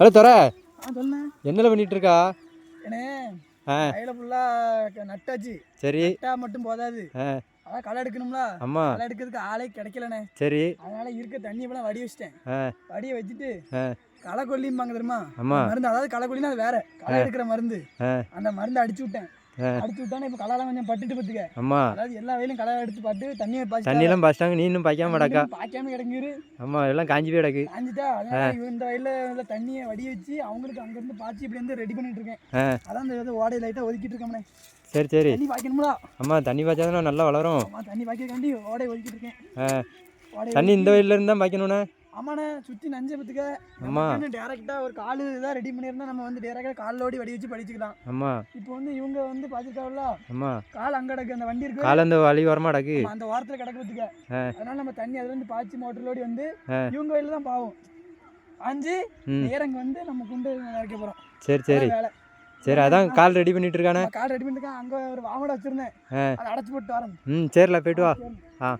Hello சொல்லுண்ணே என்னல பண்ணிட்டு இருக்கா நட்டாச்சு. சரி. மட்டும் போதாது. அதான் களை எடுக்கணும்ல. ஆமாம் களை எடுக்கிறதுக்கு ஆளே கிடைக்கலண்ணே. சரி. அதனால இருக்க தண்ணி இப்பெல்லாம் வடி வச்சிட்டேன். வடியை வச்சுட்டு களை கொல்லிம்பாங்க தெரியுமா? மருந்து அதாவது களை கொல்லினா அது வேற. களை எடுக்கிற மருந்து. அந்த மருந்து அடிச்சு விட்டேன். அடிச்சு விட்டானே இப்போ களைலாம் கொஞ்சம் பட்டுட்டு பத்துக்க. ஆமாம் அதாவது எல்லா வயலும் களை எடுத்து பட்டு தண்ணியை பாய்ச்சி தண்ணியெல்லாம் பசிட்டாங்க நீ இன்னும் பாய்க்காம மாட்டாக்கா பாய்க்காம கிடங்குரு ஆமாம் எல்லாம் காஞ்சி போய் கிடக்கு. காஞ்சிட்டா இவன் இந்த வயல்ல தண்ணியை வடி வச்சு அவங்களுக்கு அங்கிருந்து பாய்ச்சி இப்படி வந்து ரெடி பண்ணிட்டு இருக்கேன். அதான் இந்த ஓடை லைட்டாக ஒதுக்கிட்டு இருக்கோம்ண்ணே சரி சரி. தண்ணி பாய்க்கணும்ல? ஆமாம் தண்ணி பாய்ச்சாதான் நல்லா வளரும். ஆமா தண்ணி பாய்க்காண்டி ஓடை ஒதுக்கிட்டு இருக்கேன். தண்ணி இந்த வயல்ல இருந்து தான் பாய்க்கணுண்ணே ஆமாண்ணே சுற்றி நஞ்சை பத்துக்க ஆமா. டேரெக்டாக ஒரு காலு இதாக ரெடி பண்ணியிருந்தா நம்ம வந்து டேரெக்டாக காலோடி வடி வச்சு படிச்சுக்கலாம். ஆமாம் இப்போ வந்து இவங்க வந்து பார்த்துருக்காவில்ல? ஆமாம் கால் அங்கே கிடக்கு அந்த வண்டி இருக்கு. காலை அந்த வழி வரமா கிடக்கு. ஆமா, அந்த வாரத்தில் கிடக்கு பத்துக்க. அதனால நம்ம தண்ணி அதுல இருந்து பாய்ச்சி மோட்டர்லோடி வந்து. இவங்க வயலில் தான் பாவும். பாஞ்சு ம். நேரங்க வந்து நம்ம கொண்டு நினைக்க போகிறோம் சரி சரி. சரி அதான் கால் ரெடி பண்ணிட்டு இருக்கானே. கால் ரெடி பண்ணிருக்கேன் அங்கே ஒரு வாமடை வச்சிருந்தேன். அதை அடைச்சி போட்டு வரேன் ம் சரில போயிட்டு வா. ஆ.